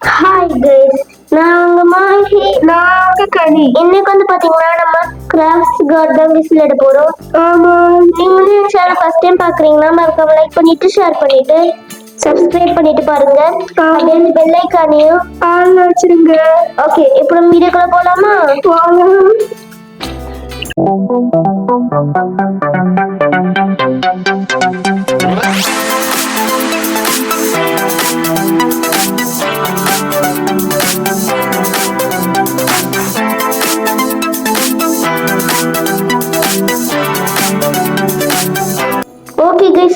Hi guys நான் உங்க மாஹி. நாங்க கனி. இன்னைக்கு வந்து பாத்தீங்கன்னா நம்ம கிராஃப்ட்ஸ் கார்டன் விசில் போறோம். ஆமா. நீங்க வந்து என் சேனல் ஃபர்ஸ்ட் டைம் பாக்குறீங்கன்னா மறக்காம லைக் பண்ணிட்டு ஷேர் பண்ணிட்டு சப்ஸ்கிரைப் பண்ணிட்டு பாருங்க. அப்படியே இந்த பெல் ஐக்கானையும் ஆள் வச்சிருங்க. ஓகே இப்போ நம்ம வீடியோக்குள்ள போலாமா? வாங்க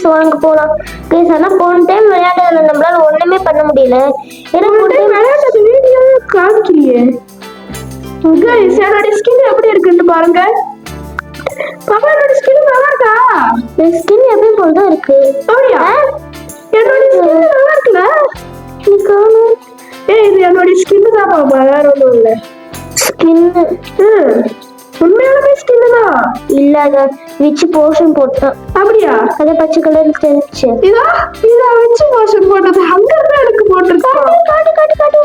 கைஸ் வாங்க போலாம். கைஸ் ஆனா போன டைம் விளையாடுறதுல நம்மளால ஒண்ணுமே பண்ண முடியல. வீடியோ காமிக்கலையே. கைஸ் என்னோட ஸ்கின் எப்படி இருக்குன்னு பாருங்க. பாப்பா என்னோட ஸ்கின் நல்லா இருக்கா என் ஸ்கின் எப்பயும் போல தான் இருக்கு. அப்படியா? என்னோட ஸ்கின் நல்லா இருக்குல்ல நீ காணும் ஏய் இது என்னோட ஸ்கின் தான் பாப்பா வேற ஒன்றும் இல்லை. ஸ்கின் உண்மையாலுமே ஸ்கின் தான். இல்ல அத வச்சு போர்ஷன் போட்டான் அப்படியா? அத பச்சை கலர் தெரிஞ்சு இதா? இதா வச்சு வாஷன் போட்டது. அங்க இருந்து எனக்கு போட்டிருக்கோம். காட்டு காட்டு காட்டு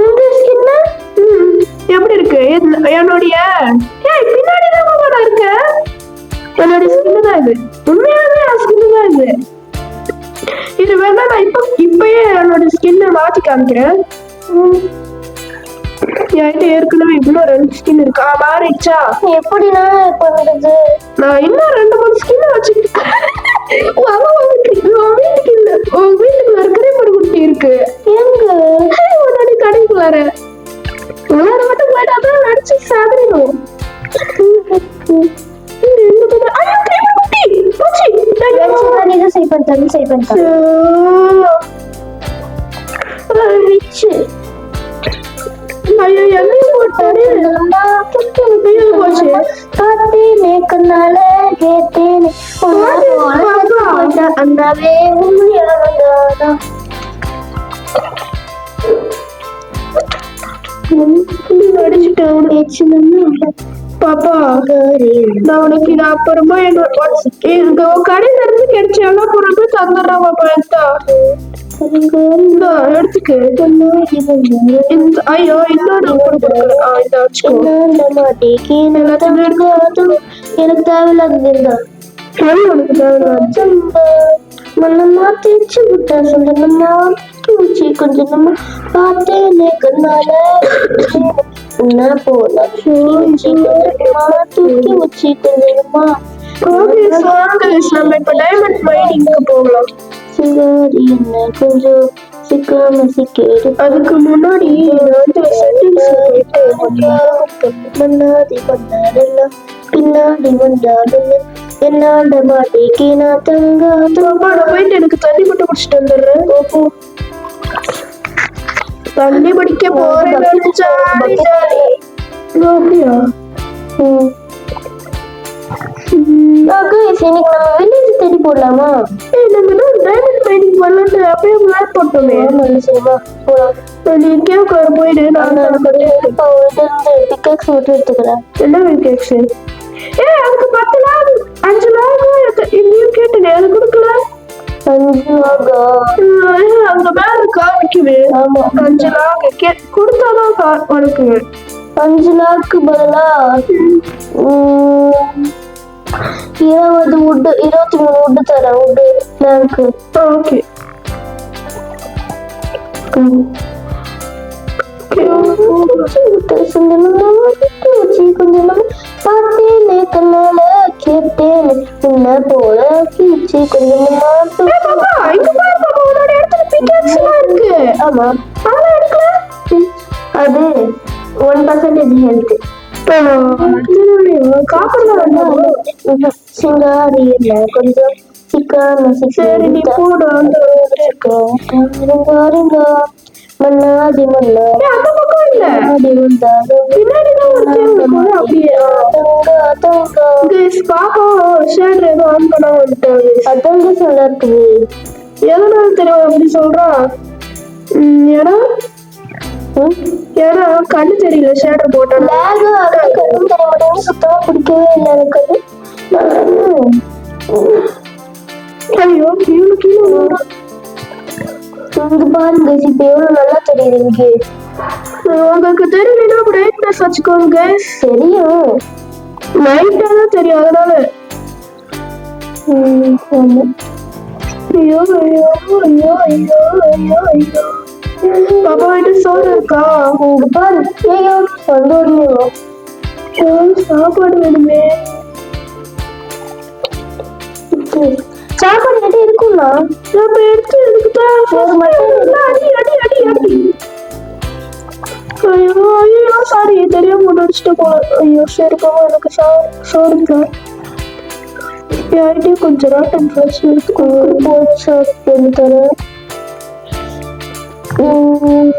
உன்னோட ஸ்கின் எப்படி இருக்கு? என்னுடைய? ஏய் பின்னாடி தான் இருக்கேன். என்னுடைய ஸ்கின் தான் இது. உண்மையாலுமே என் ஸ்கின் தான் இது. இது வேணா நான் இப்போ இப்பயே என்னோட ஸ்கின்னை மாத்தி காமிக்கிறேன். என்கிட்ட ஏற்கனவே இவ்வளோ ரெண்டு ஸ்கின் இருக்கு? மாறிடுச்சா எப்படினா பண்றது நான் இன்னும் ரெண்டு மூணு ஸ்கின் வச்சுக்கிட்டேன் உன் வீட்டுக்கு இருக்கிற ஒரு குட்டி இருக்கு. எங்க? உன்னோட கடைக்குள்ளார உள்ளார மட்டும் போயிட்டு அதான் நடிச்சு சாதனையும் நீ தான் சரி பண்ணிட்டாங்க சரி பண்ணிட்டாங்க இருந்து கிடைச்ச எல்லா பொருளும் தந்துடுறேன் பாப்பா எடுத்தா இந்தா, எடுத்துக்க இந்த ஐயோ இன்னொரு பொருள் கொடுக்கல. ஆ, இந்தா வச்சுக்கோ எனக்கு தேவையில்லாதது இருந்தா சரி, உனக்கு தேவையில்லாத. மன்னமா தேய்ச்சி விட்டா சொல்லணுமா தூச்சி கொஞ்சம் நம்ம பார்த்தேனே கண்ணால உன்ன போல தூக்கி வச்சு கொஞ்சமா Okay, so guys, நம்ம இப்ப டைமண்ட் மைனிங்க்கு போகலாம். சிங்காரி என்ன கொஞ்சம் சிக்காம சிக்கேடு. அதுக்கு முன்னாடி வந்து க்கு போயிட்டு மன்னாதி பண்ணாடெல்லாம் பின்னாடி வந்தாடெல்லாம் என்னாண்ட மாட்டேக்கே நான் தங்காத. போயிட்டு எனக்கு தண்ணி மட்டும் குடிச்சிட்டு வந்துடுறேன். தண்ணி பிடிக்க போறேன் நினைச்சாடி டாடி. ஓ, அப்படியா? இன்னைக்கு நம்ம வில்லேஜ் தேடி போடலாமா ஏய் நம்ம தான் டைமண்ட் மைனிங் பண்ணலாம்னு அப்பயே பிளான் போட்டோமே. நிச்சயமா போலாம். நீ கேட்க போயிடு. நான் இப்போ இருந்து பிக்காக்ஸ் மட்டும் எடுத்துக்கிறேன். என்ன கேக்ஸ் ஏய் அதுக்கு பத்து லாக் அஞ்சு லாக் இன்னும் கேட்டேனே அது கொடுக்கல. அங்க மேல காமிக்குது ஆமா. அஞ்சு லாக் கே கொடுத்தாதான் உனக்கு அஞ்சு லாக்கு பதிலா இருபது உட்டு இருபத்தி மூணு உட்டு தரேன் உட்டு லேங்க்கு ஓகே. பார்த்தேனே கண்ணால கேட்டேனே உன்ன போல கீச்சு கொஞ்சமா இருக்கு ஆமா அது ஒன் பர்சன்டேஜ் ஹெல்த் காப்பர் தான் வேண்டாம் சிங்காரி இல்ல கொஞ்சம் சிக்கான அந்த சிக்காரிங்க மன்னாதி மன்னா. மன்னாதி வந்தாலும் பின்னாடி தான் போல அப்படியே. Guys, பாப்பா ஷேர் ஏதோ ஆன் பண்ண வந்துட்டாரு அதாங்க சொல்ல இருக்குது எதனால தெரியும் அப்படி சொல்றான் ம், ஏன்னா? ஏன்னா கண்ணு தெரியல ஷேடர் போட்டான் கண்ணும் தெரிய மாட்டேங்குது சுத்தமா பிடிக்கவே இல்லை எனக்கு. அது. ஐயோ விழுறான். இங்க பாருங்க இப்ப எவ்வளவு நல்லா தெரியுது இங்கே. உங்களுக்கு தெரியலன்னா பிரைட்னஸ் வச்சுக்கோங்க. தெரியும். லைட்டா தான் தெரியும் அதனால. ஐயோ ஐயோ ஐயோ ஐயோ ஐயோ ஐயோ. பாப்பா வீட்டு சோறு இருக்கா? இங்க பாரு ஐயோ வந்து சாப்பாடு வேணுமே. சாப்பாடு எது இருக்கும்னா நம்ம எடுத்து தான் ஒரு மட்டும் அடி அடி அடி அடி ஐயோ ஐயோ சாரி தெரியாம ஒன்று அடிச்சுட்டு போல ஐயோ சரி பாவம் எனக்கு சோறு தான் யார்கிட்டயும் கொஞ்சம் நேரம் ஃப்ரெஷ் எடுத்துக்கோ போச்சா சொல்லி தரேன். ம்,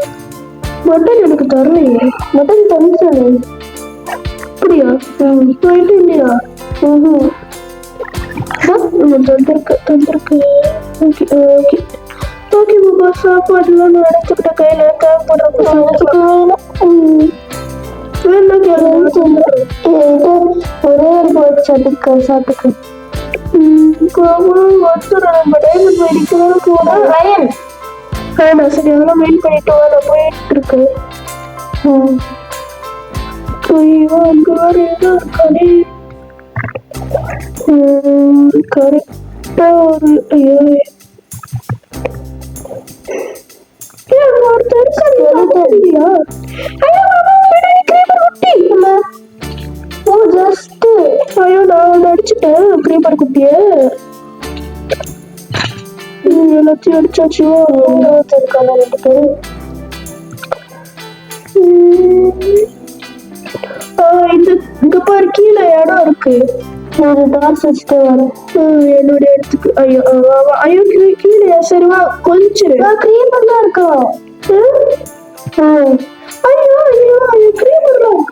மட்டன் எனக்கு தரலையே. மட்டன் தந்துச்சேன் அப்படியா? போயிட்டு இல்லையா ம் ம், தந்திருக்கு தந்திருக்கு ஓகே ஓகே ஓகே பாப்பா சாப்பாடுலாம் நான் எடுத்துக்கிட்ட கையில தேவைப்படுறப்ப வேணா கேளுங்க ஒரே ஒரு போச்சு அதுக்கு சாப்பிட்டுக்கு ஒருத்தர் நம்ம டைமண்ட் வெடிக்கு வேற போனோம் ரயன் வேணாம் சரி அதெல்லாம் வெயிட் பண்ணிட்டு வா நான் போயிட்டு இருக்கேன் ம் ஐயோ அங்க வேற ஏதோ இருக்கானே கரெக்டா ஒரு ஐயோ ஏய், அங்க ஒருத்தர் இருக்காரு, இல்லையா? ஐயோ, மாமா, பின்னாடி creeper குட்டி. ஓ ஜஸ்ட் ஐயோ நான் அவனை அடிச்சுட்டேன் creeper குட்டிய ம், எல்லாத்தையும் அடிச்சாச்சு இருக்காங்க ரெண்டு பேரும் ஆ, இந்த பாரு கீழே இடம் இருக்கு. ஒரு டார்ச் வச்சுட்டு வரேன். ம், என்னோட இடத்துக்கு. ஐயோ. ஐயோ கீழே சரி வா கொதிச்சிரு கிரீமர் தான் இருக்கா. ஐயோ ஐயோ ஐயோ கிரீப்பர்லாம்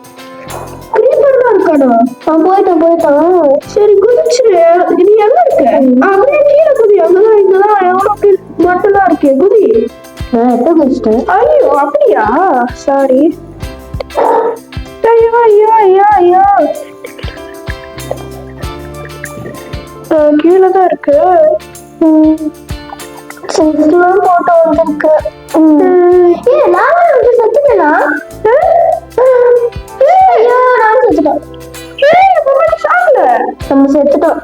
கிரீப்பர்லாம் இருக்காடா? அவன் போயிட்டான் போயிட்டான். சரி குதிச்சிரு. நீ எங்க இருக்க? அப்படியே கீழே குதி. அங்கதான் இங்கதான். எவ்வளோ மட்டும்தான் இருக்கே குதி. நான் எப்போ ஐயோ அப்படியா? சாரி. ஐயோ ஐயோ ஐயோ ஐயோ. கீழே தான் இருக்கு. செல்ஃப்லாம் போட்டோ வந்திருக்கு. ம். ஏ நான் வந்து செத்துட்டேனா? ஐயோ நான் நம்ம செத்துட்டோம்.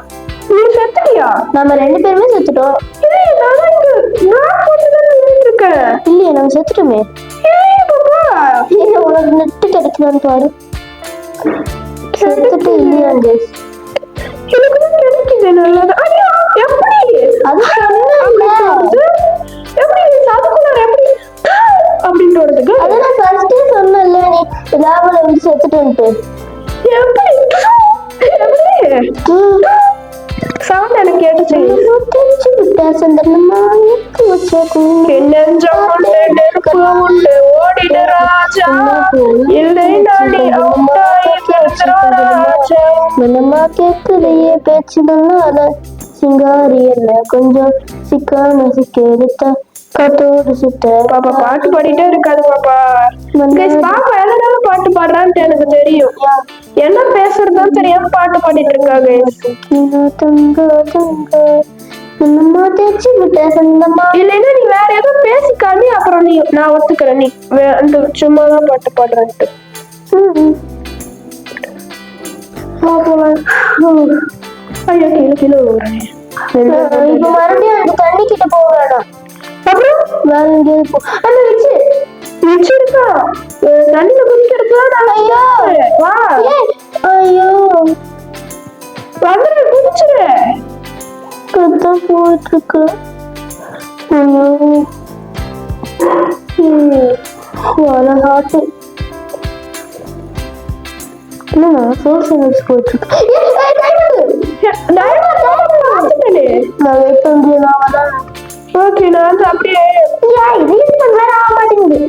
நீ செத்துட்டியா? நம்ம ரெண்டு பேருமே செத்துட்டோம். நான் இங்க நான் இருக்கேன். இல்லையே நம்ம செத்துட்டோமே. கிடைக்குதான்னு பாரு செத்துட்டு இல்லையாங்க எனக்கு தான் கிடைக்குது நல்லது. ஐயோ எப்படி? அது சொன்னேன்ல அது எப்படி? அதுக்குள்ள எப்படி? அப்படின்ட்டு வருதுக்கு அதை நான் ஃபர்ஸ்டே சொன்னேன்ல நீ லாபல வந்து செத்துட்டேன்ட்டு எப்படி? எப்படி? சவுண்ட் எனக்கு கேட்டுச்சு. தெரிஞ்சு விட்டா சந்தனமா எனக்கு வச்ச? கூண்டு. நெஞ்சம் உண்டு நெருப்பு உண்டு ஓடிடு ராஜா இல்லை நாடி ராஜா மனமா பேச்சு நல்லால சிங்காரி என்ன கொஞ்சம் சிக்கான சிக்க காத்தோடு சுத்த. பாப்பா பாட்டு பாடிட்டே இருக்காது பாப்பா. பாப்பா எதனால பாட்டு பாடுறான்ட்டு எனக்கு தெரியும். என்ன பேசுறதுன்னு தெரியாம பாட்டு பாடிட்டு இருக்கா guys. கிலோ தங்க தங்க. மனமா தேய்ச்சி விட்ட சந்தமா இல்லைன்னா நீ வேற ஏதோ பேசி காமி அப்புறம் நீ நான் ஒத்துக்கிறேன். நீ அந்த சும்மா தான் பாட்டு பாடுறேன்ட்டு. ஐயோ கீழே விழுறேன். இப்ப மறுபடியும் அந்த தண்ணி கிட்ட போக வேணாம். அப்புறம்? வேற எங்கேயாவது போ. அந்த வச்சு வச்சிருக்கா தண்ணியில குதிக்கிறது நான் ஐயோ. வா. ஐயோ. கத்தான் போயிட்டு இருக்கு ஹாட்டு என்னண்ணா diamond பார்த்துட்டேனே. நான் வெயிட் பண்றேன் நான் வரேன். அப்படியே ஆக மாட்டேங்குது.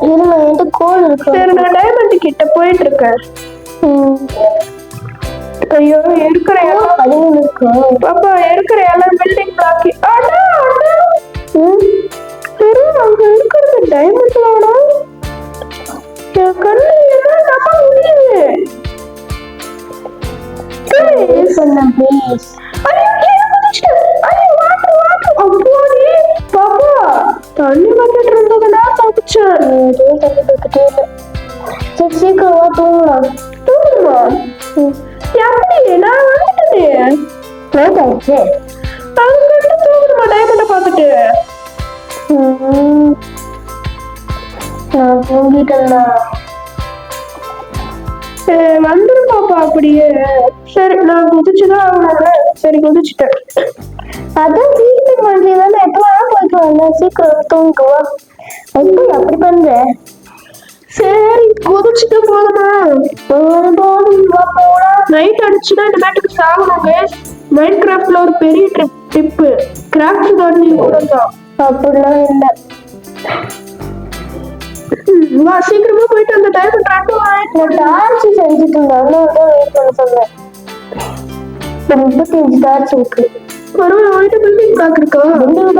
இருங்க என்கிட்ட கோல் இருக்கு. சரி நான் டைமண்ட் கிட்ட போயிட்டு இருக்கேன் ஐயோ இருக்கிற எல்லாம் பதிமூணு இருக்கு பாப்பா இருக்கிற எல்லாம் பில்டிங் பிளாக் அடா அடா. அங்க இருக்கிறது டைமண்ட் தானா என் கண்ணு என்ன நம்ப முடியுது ஏய், wait பண்ண ப்ளீஸ் ஐயோ, கீழே குதிச்சிட்டேன். ஐயோ, வாட்டர், வாட்டர். அப்பாடி, பாப்பா, எதுவும் கண்டுபிடிக்கிட்டே இல்லை. சரி சீக்கிரம் வா தூங்கலாம். தூங்குமா? எப்படி நான் வந்துட்டேனே. லேட் ஆயிடுச்சு அதுக்கிட்ட தூங்கணுமா டைமண்ட பார்த்துட்டு. நான் வந்துரு பாப்பா அப்படியே. சரி நான் குதிச்சுதான் ஆகணும் சரி குதிச்சுட்டேன். அதான் சீக்கிரம் பண்றீங்க எப்போ வேணா போயிட்டு வாங்க. சீக்கிரம் தூங்குவா எப்படி அப்படி பண்ற? சரி குதிச்சுட்டு போதுமா போதும் போலாம் நைட் அடிச்சுன்னா இந்த மேட்டுக்கு சாகணும் கேஸ் மைண்ட் கிராஃப்ட்ல ஒரு பெரிய ட்ரிப் டிப்பு கிராஃப்ட் கூட தான் அப்படிலாம் இல்லை. வா சீக்கிரமா போயிட்டு அந்த டைம் வாங்கிட்டு நான் டார்ச் செஞ்சுட்டு இருந்தாங்க தான் வெயிட் பண்ண ஒரு முப்பத்தஞ்சு டார்ச் இருக்கு பரவாயில்ல வாங்கிட்டு பில்டிங் பிளாக் இருக்கா? பில்டிங்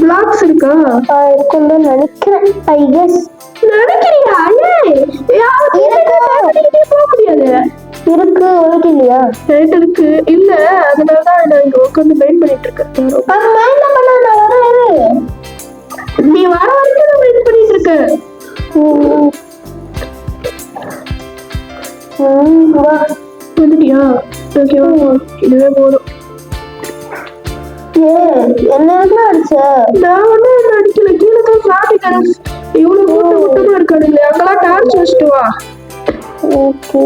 பிளாக்ஸ் இருக்கா? இருக்கும்னு நினைக்கிறேன் ஐ கெஸ் நினைக்கிறியா இருக்கு. உனக்கு இல்லையா? நைட் இருக்கு. இல்ல அதனாலதான் நான் இங்க உட்காந்து மெயின் பண்ணிட்டு இருக்கேன் அது மைண்ட் பண்ண நான் வரேன் நீ வர வரைக்கும் நான் வெயிட் பண்ணிட்டு இருக்கேன் வந்துட்டியா? ஓகேவா இதுவே போதும். ஏ என்ன அடிச்ச? நான் வந்து என்ன அடிக்கல. கீழே தான் கரஸ் இவ்வளவு கூட்ட கூட்டமா இருக்கானுங்களே அங்கெல்லாம் டார்ச் வச்சுட்டு வா ஓகே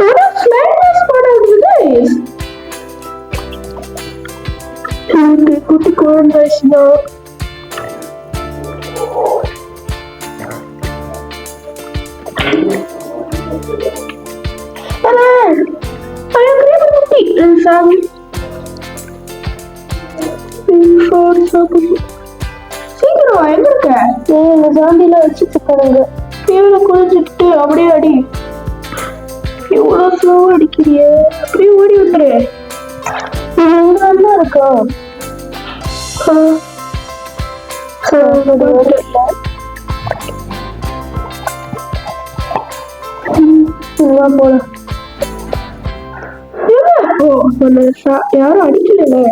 ஆனா ஸ்லைடர்ஸ் போட guys எனக்கு குட்டி குழந்தை தான் ஐயோ கிரேட் குட்டி சாமி சீக்கிரம் வா, எங்க இருக்க. ஏ இந்த ஜாம்பில வச்சுட்டு இருக்கானுங்க கீழே குளிச்சுட்டு அப்படியே அடி. எவ்வளவு ஸ்லோவா அடிக்கிறிய? அப்படியே ஓடி வந்துரு. இங்க வந்து இருக்கோம் போலாம் யாரும் அடிக்கல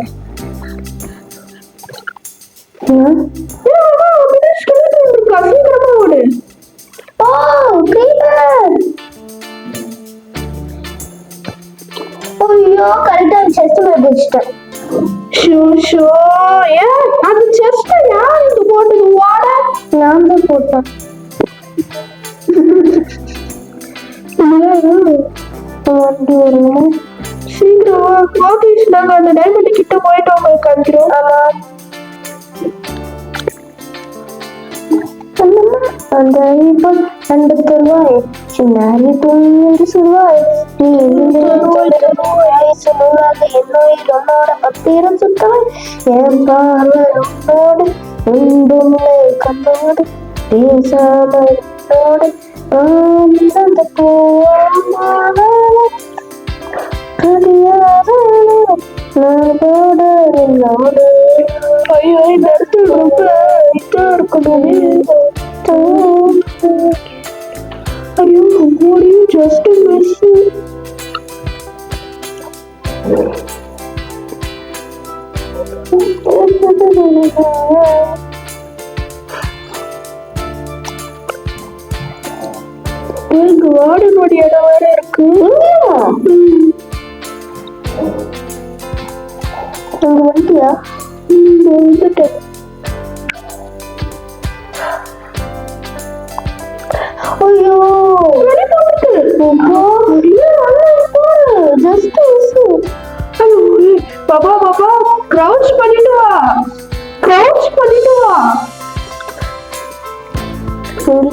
இருக்கா சீக்கிரமா ஓடு. ஓ கிரீப்பர் ஐயோ கரெக்டா செஸ்ட் மேல வச்சுட்டேன் ஷோ ஷோ. ஏன் அந்த செஸ்ட யார் போட்டது? நான் தான் போட்டேன். வண்டி வருவோம் சீக்கிரம் வாகேஷ் அந்த டைமண்ட் கிட்ட போயிட்டு உங்களுக்கு காமிக்கிறோம் ஆமா. அண்ணம்மா, அந்த இப்போ எண்பத்தி ரூபாய் சின்ன தொண்ணூறு ரூபாய் நீ இந்த ரூபாய் சொல்லுவாங்க என்னோட உன்னோட பத்திரம் சுத்தவன் என் பார்வை உன்னோடு உண்டுள்ளே கண்ணோடு பேசாமல் என்னோடு ஆனந்த போவான ஐயோ இந்த இடத்துல ரொம்ப இதா இருக்கணுமே ஐயோ ஓடியும் ஜஸ்ட் மிஸ் இங்க வார்டனுடைய இடம் வேற இருக்கு ம். உங்க வந்துட்டேன்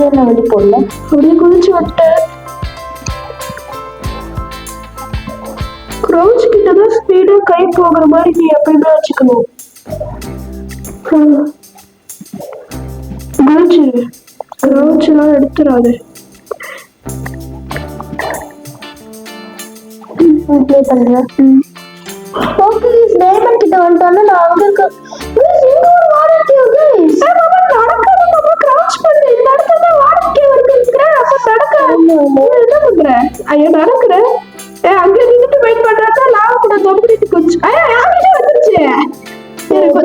இங்கே வழி போடல அப்படியே குதிச்சு விட்டேன் crouch கிட்ட தான் ஸ்பீடா கை போகிற மாதிரி நீ எப்பயுமே வச்சுக்கணும். குதிச்சு க்ரௌச் எல்லாம் எடுத்துறாது ப்ளே பண்றேன் ஓகே டைமண்ட் கிட்ட வந்துட்டோம்னா நான் அங்க இருக்க பண்ணு இந்த இடத்துல தான் வாடகை வந்துருக்கிறேன் அப்ப நடக்க என்ன பண்ற? ஐயோ நடக்கிறேன் ஏ அங்க நின்னுட்டு வெயிட் பண்றதா? லாவ கூட தொப்பிட்டு கொஞ்சம் ஐயா வந்துருச்சு?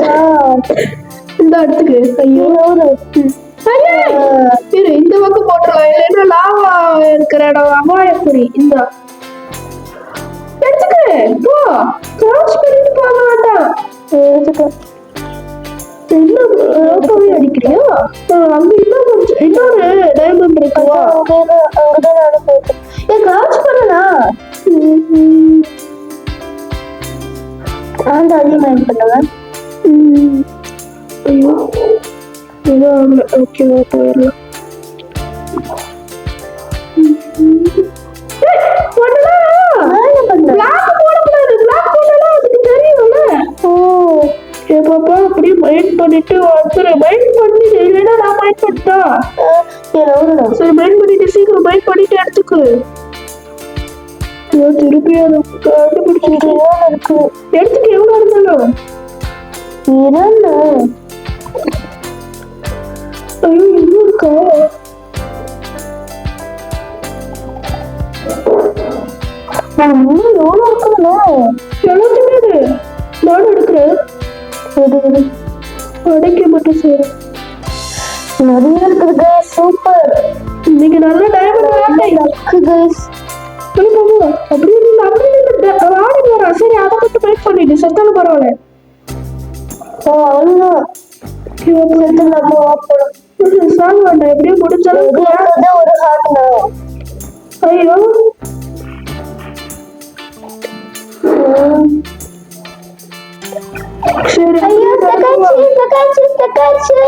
ஆ, இந்த இடத்துக்கு ஐயோ இரு இந்த பக்கம் போட்டுடலாம் இல்லைன்னா லாவா இருக்கிற இடம். அபாயக்குறி இந்த. எடுத்துக்கு. போ. பண்ணிட்டு போக வேண்டாம். என்ன போய் அடிக்கிறியா? அங்க இன்னும் கொஞ்சம் இன்னொரு டைமண்ட் இருக்குவா? கிராச் பண்ணனா நான் தான் அதிகமாக பண்ணுவேன். ஐயோ. ஏதோ ஆகல ஓகே போயிடலாம். மைண்ட் பண்ணிட்டு வந்துரு மைண்ட் பண்ணி இல்லைன்னா நான் மைண்ட் பண்ணிட்டா சரி மைண்ட் பண்ணிட்டு சீக்கிரம் மைண்ட் பண்ணிட்டு எடுத்துக்கு திருப்பி அதை கண்டுபிடிச்சிட்டு இருக்கு? எடுத்துக்கு எவ்வளோ இருந்தாலும். இரண்டு ஐயோ இன்னும் இருக்கா? இன்னும் எவ்வளோ இருக்குதுண்ணா எல்லாத்தையுமே எடு. நானும் எடுக்கிறேன். எடு எடு அடைக்க மட்டும் செய்யறேன் நிறைய இருக்குது சூப்பர் இன்னைக்கு நல்ல இருக்கு கைஸ் அப்படியே இல்லை அப்படியே வரா சரி அதை மட்டும் வெயிட் பண்ணிட்டு செத்தாலும் பரவாயில்ல. ஓ அவ்வளோதான் செத்து நம்ம வாப்படும் சாங் வேண்டாம். எப்படியும் இருக்கிறது ஒரு ஐயோ. ஐயோ தக்காச்சி தக்காச்சி தக்காச்சி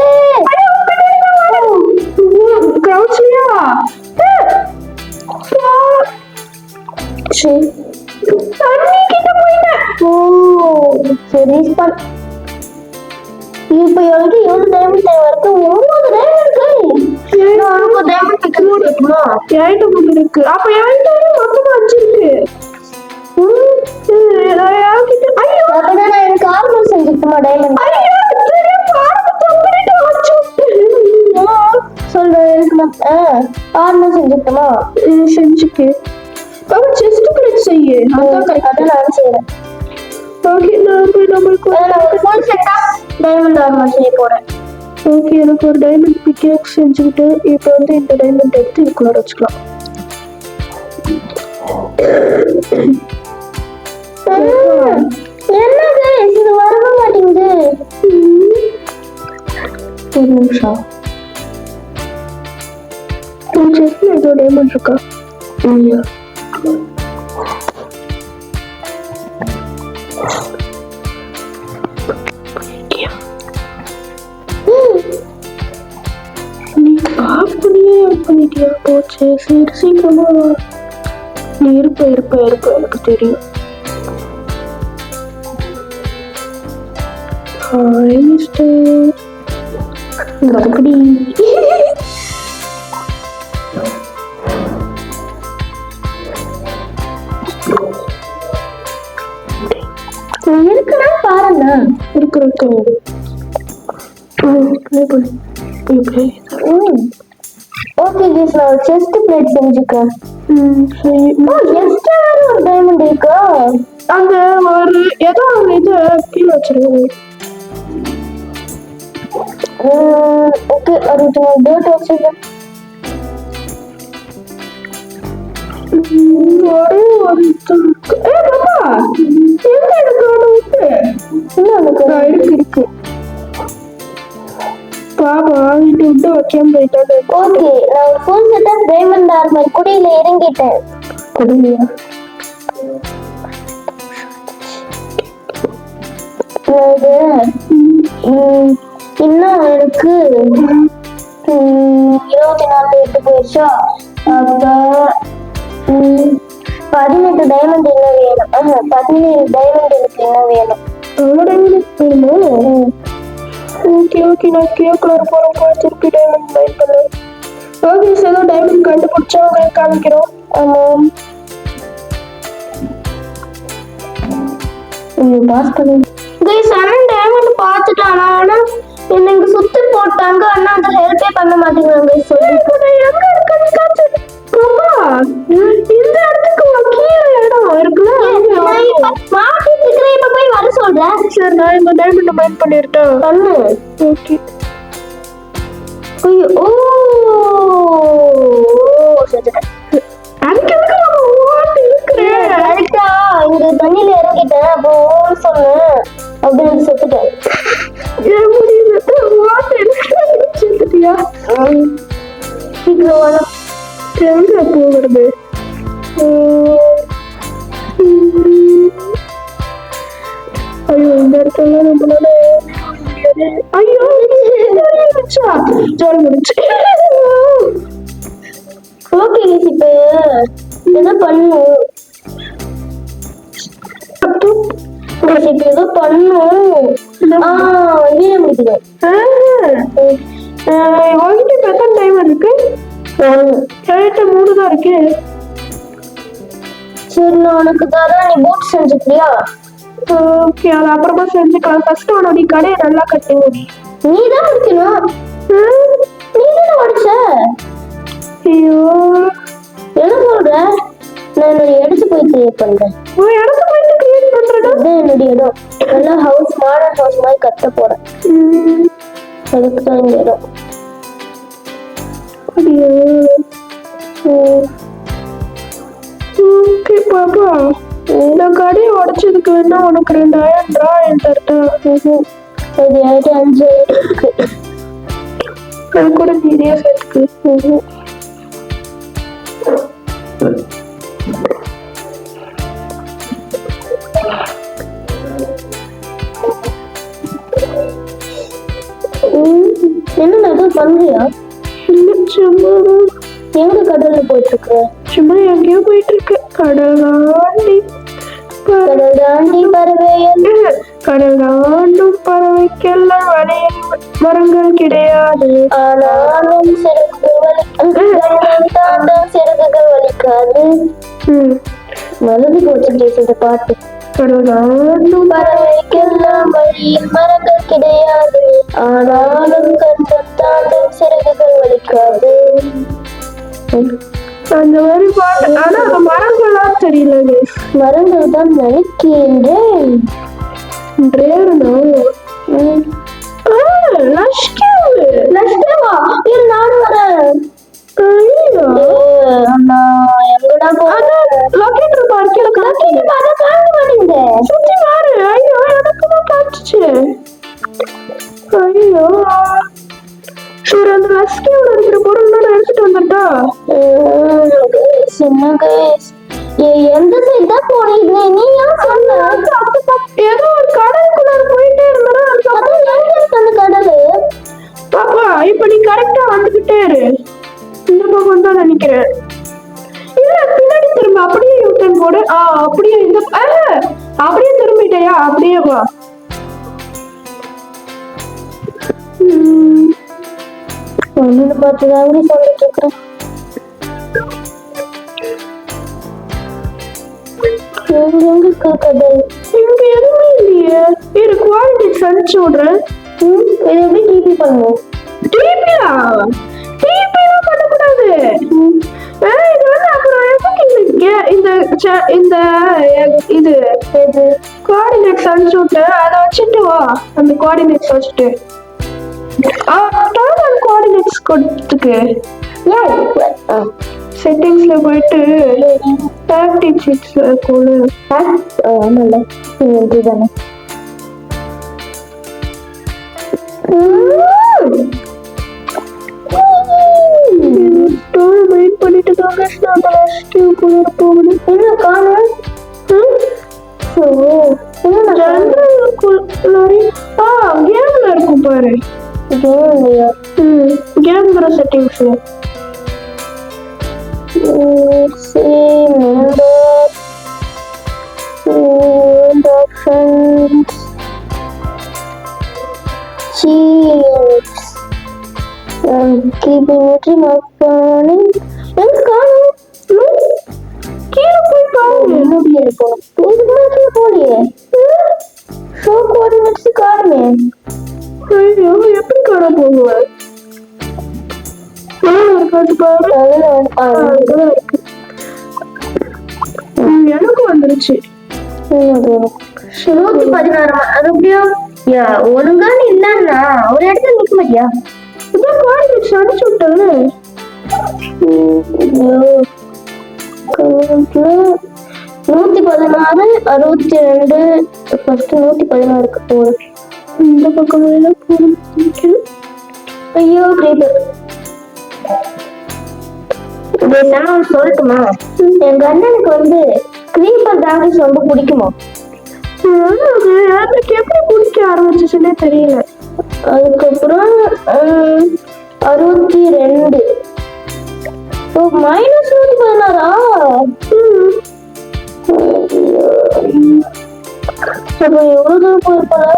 கிரௌச்லியா சரி தண்ணி கிட்ட போயிட்டேன் ஓ சரி ஸ்பான் இப்போ எவ்வளவு எவ்வளவு டைமண்ட் தேவை இருக்கு ஒன்பது டைமண்ட் டைமண்ட் என்கிட்ட இருக்கு அப்ப என்கிட்ட அஞ்சு ஆர்மர் செஞ்சுட்டுமா செஞ்சுக்கு பாப்பா செஸ்ட் பிளேட் செய்ய அதான் கரெக்ட் அதான் நான் செய்யறேன் ஓகே நான் போய் நம்மளுக்கு ஃபுல் செட்டா டைமண்ட் ஆர்மர் செய்ய போறேன் ஓகே எனக்கு ஒரு டைமண்ட் பிக்கேக் செஞ்சுக்கிட்டு இப்போ வந்து இந்த டைமண்ட் எடுத்து இதுக்குள்ளார வச்சுக்கலாம் என்ன guys இது வரவே மாட்டேங்குது ஒரு நிமிஷம் உன் செஸ்ட்ல ஏதோ டைமண்ட் இருக்கா? ஐயா பண்ணிட்டியா? போச்சு. சரி சீக்கிரமா. நீ இருப்ப இருப்ப இருப்ப. எனக்கு தெரியும். ஹாய் மிஸ்டர் இருக்குன்னா பாருங்க? இருக்கு இருக்கு. ஓகே கேஸ் நான் செஸ்ட் பிளேட் செஞ்சுக்கேன் ஓ எக்ஸ்ட்ரா வேற ஒரு டைமண்ட் இருக்கா? அங்க ஒரு ஏதோ ஒரு இது கீழே வச்சிருக்கேன். ஓகே அது நான் டேட் வச்சிருக்கேன். ம், பாப்பா எங்க ஒன்று இன்னும் எனக்கு இருக்கு இருக்கு பாப்பா வாங்கிட்டு விட்டு வைக்காம போயிட்டாங்க ஓகே நான் ஒரு full set of diamond armour குடியில இறங்கிட்டேன் அது இன்னும் எனக்கு இருபத்தி நாலு எட்டு போயிடுச்சா அப்ப பதினெட்டு டைமண்ட் என்ன வேணும்? பதினேழு டைமண்ட் எனக்கு என்ன வேணும்? ஓகே ஓகே நான் கேட்கலாம் போகிறோம் போய் திருப்பி டைமண்ட் மைண்ட் பண்ணு ஓகே ஏதோ டைமண்ட் கண்டுபிடிச்சா உங்களுக்கு காமிக்கிறோம். ஆமாம். பாஸ் பண்ணு. கைஸ் அண்ணன் டைமண்ட் பார்த்துட்டானா ஆனா என்ன இங்க சுத்தி போட்டாங்க. அண்ணா அந்த ஹெல்ப்பே பண்ண மாட்டேங்கிறாங்க. இந்த இடத்துக்கு மாட்டிட்டு இருக்கிறேன் இப்ப போய் வர சொல்றேன் சரி நான் இந்த டைமண்ட் மைண்ட் பண்ணிருட்டா பண்ணு ஓகே. ஐயோ ஓ தண்ணியில இறங்கிட்டேன். அப்போ ஓன்னு சொன்னேன் அப்படி வந்து செத்துட்டேன். செத்துட்டியா. சீக்கிரம் போகிறது? ஐயோ இந்த இடத்துல நம்மளால ஐயோ முடிச்சா ஜோடி முடிச்சு ஓகே இப்ப என்ன பண்ணும் guys, ஏதோ பண்ணும் ஆ வீர முடிக்கணும் வாங்கிட்டு இப்ப டைம் இருக்கு கேட்ட மூணு தான் இருக்கு சரி நான் உனக்கு தரேன் நீ பூட் செஞ்சுக்கிறியா? ஓகே அது அப்புறமா செஞ்சுக்கலாம். ஃபர்ஸ்ட் உன்னோட கடையை நல்லா கட்டுங்க நீ. தான் முடிக்கணும் நீ தானே உடைச்ச? ஐயோ. என்ன சொல்ற? நான் என்னோட இடத்து போய் கிரியேட் பண்றேன். உன் இடத்த கிரியேட் என்னுடைய இடம். நல்லா ஹவுஸ் மாடர்ன் ஹவுஸ் மாதிரி கட்ட போறேன். அதுக்கு தான் இந்த இடம். ஓகே பாப்பா. இந்த கடையை உடைச்சதுக்கு வேணா உனக்கு ரெண்டாயிரம் ட்ரா தரட்டா அது இது என்கிட்ட அஞ்சு அது கூட நிறைய சேர்த்துக்கு. உம், என்ன நான் பண்றியா சும்மா எங்க கடல்ல போயிட்டு இருக்க சும்மா எங்கேயோ போயிட்டு இருக்கு கடல் தாண்டி கடல் தாண்டி பறவையல் கடல் தாண்டும் பறவைக்கெல்லாம் வளையல் மரங்கள் கிடையாது. ஆனாலும் சிறகுகள் தாண்டும் சிறகுகள் வலிக்காது. ம். மலதி போச்சு இந்த பாட்டு. கடல் தாண்டும் பறவைக்கெல்லாம் வழியில் மரங்கள் கிடையாது. ஆனாலும் கண்டம் தாண்டும் சிறகுகள் வலிக்காது. அந்த மாதிரி பாட்டு ஆனா அந்த மரங்கள்லாம் தெரியல. மரங்கள் தான் நினைக்கின்றேன் நானும் வரேன் எங்கடா bar கீழே காட்டுது. லொகேஷன் பார்த்தா காட்ட மாட்டேங்குது. சுத்தி பாரு. ஐயோ எனக்கு தான் காட்டுச்சு. ஐயோ. சரி அந்த லஷ்கியூல இருக்கிற பொருள் நான் எடுத்துட்டு வந்துட்டா? சின்ன கைஸ் எந்த சைடு தான் போனீங்க நீ ஏன் சொன்ன ஏதோ ஒரு கடலுக்குள்ள போயிட்டே இருந்தா அதான் எங்க இருக்கு அந்த கடல் பாப்பா இப்ப நீ கரெக்டா வந்துகிட்டே இரு. இந்த பக்கம் தான் நினைக்கிறேன் இல்ல பின்னாடி திரும்ப அப்படியே யூட்டன் போடு. ஆ அப்படியே இந்த ஆ, அப்படியே திரும்பிட்டயா? அப்படியே வா. ஒன்னு பார்த்து தான் அப்படி சொல்லிட்டு இருக்கிறேன் இங்க எதுவுமே இல்லையே. இரு குவாலிட்டி அனுப்பிச்சு விடுறேன் ம், இது எப்படி டிபி பண்ணுவோம்? டிபியா டிபிலாம் பண்ணக்கூடாது. இது வந்து அப்புறம் எதுக்கு இந்த இந்த ச- இந்த இது எது? கோஆர்டினேட்ஸ் அனுப்பிச்சு விட்டு அதை வச்சுட்டு வா. அந்த கோஆர்டினேட்ஸ் வச்சுட்டு. டோட்டல் கோஆர்டினேட்ஸ் கொடுத்துக்கு ஏன் செட்டிங்ஸ்ல போயிட்டு டாக்டிக் ஷீட்ஸ் கொடு. ஆ, ஆமால்ல. இதுதானே. ஸ்டோரி வெயிட் பண்ணிட்டு தாங்க நான் லாஸ்ட் குளிர போகணும். என்ன காணும்? ஸோ என்ன ஜெனரல் ஆ கேம்ல இருக்கும் பாரு. கேம் இல்லையா ம் கேம்ங்கிற செட்டிங்ஸ்ல எங்க காணும் கீழே போய் பாரு முடியல போகணும் இதுக்கு மேலே கீழே போகலையே ஷோ கோஆர்டினேட்ஸ் காணுமே. ஐயோ எப்படி காண போகுவேன் இருக்காது பாரு அதில் வந்து ஆ, ஆ, அங்கதான் இருக்கு ம், எனக்கும் வந்துருச்சு பதினாறு அது எப்படியோ? யா ஒழுங்கா நின்னா ஒரு இடத்துல நிக்க மாட்டியா? இதான் கோஆர்டினேட்ஸ் அனுப்பிச்சு நூத்தி பதினாறு அறுபத்தி ரெண்டு ஃபர்ஸ்ட் நூத்தி பதினாறுக்கு போகுது இந்த பக்கம் எல்லாம் ஐயோ கிரேட்டர் நான் சொல்லட்டுமா? எங்க அண்ணனுக்கு வந்து கிரீப்பர் டாங்கிஸ் ரொம்ப பிடிக்குமா? அது எனக்கு எப்படி பிடிக்க ஆரம்பிச்சுச்சுன்னே தெரியல. அதுக்கப்புறம் அறுபத்தி ரெண்டு ஓ மைனஸ் நூத்தி பதினாறா ம். எவ்வளவு தூரம் போயிருப்பாங்க?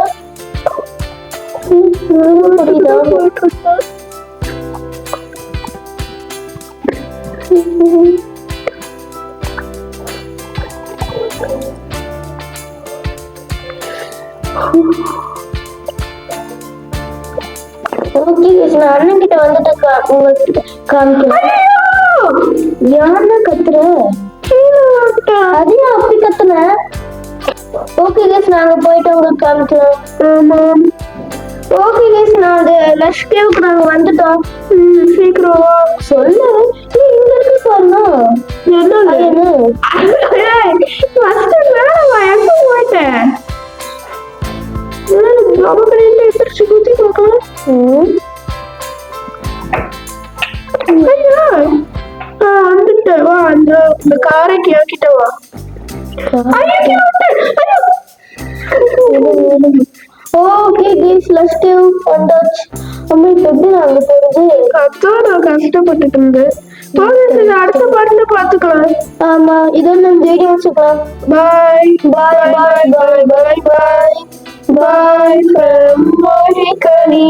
உங்களுக்கு காமிக்கிறேன் யாருன்னா கத்துற? அது அப்படி கத்துன? ஓகே கேஸ் நாங்க போயிட்டு உங்களுக்கு காமிக்கிறோம். ஆமாம் ஓகே கேஸ் நான் அது லஷ் கேவுக்கு நாங்க வந்துட்டோம். சீக்கிரம். சொல்லு. நீ இங்க இருக்கு பாருங்க. என்ன? first மேல வா, எங்க போயிட்ட? ஏய், நமக்கு ரெண்டு எந்திரிச்சு குத்தி பார்க்கலாம். வந்துட்டேன். வா, அந்த இந்த காரைக்கு என்கிட்ட வா. ஓகே கேஸ் வந்தாச்சு. அம்மா இப்ப எப்படி நாங்க போறது? அதான் நான் கஷ்டப்பட்டுட்டு இருந்தேன் போதும், அடுத்த பாட்டுல பாத்துக்கலாம். ஆமா இதோட நம்ம வீடியோ வச்சுக்கலாம். பாய் பாய் பாய் பாய் பாய் பாய் பாய் ஃப்ரம் மோரிகனி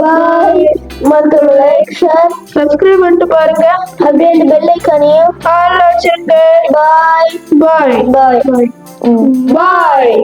பாய் மறக்காம லைக் ஷேர் சப்ஸ்கிரைப் பண்ணிட்டு பாருங்க. அப்படியே அந்த பெல் ஐக்கானையும் ஆல் வச்சிருங்க. பாய் பாய் பாய் பாய்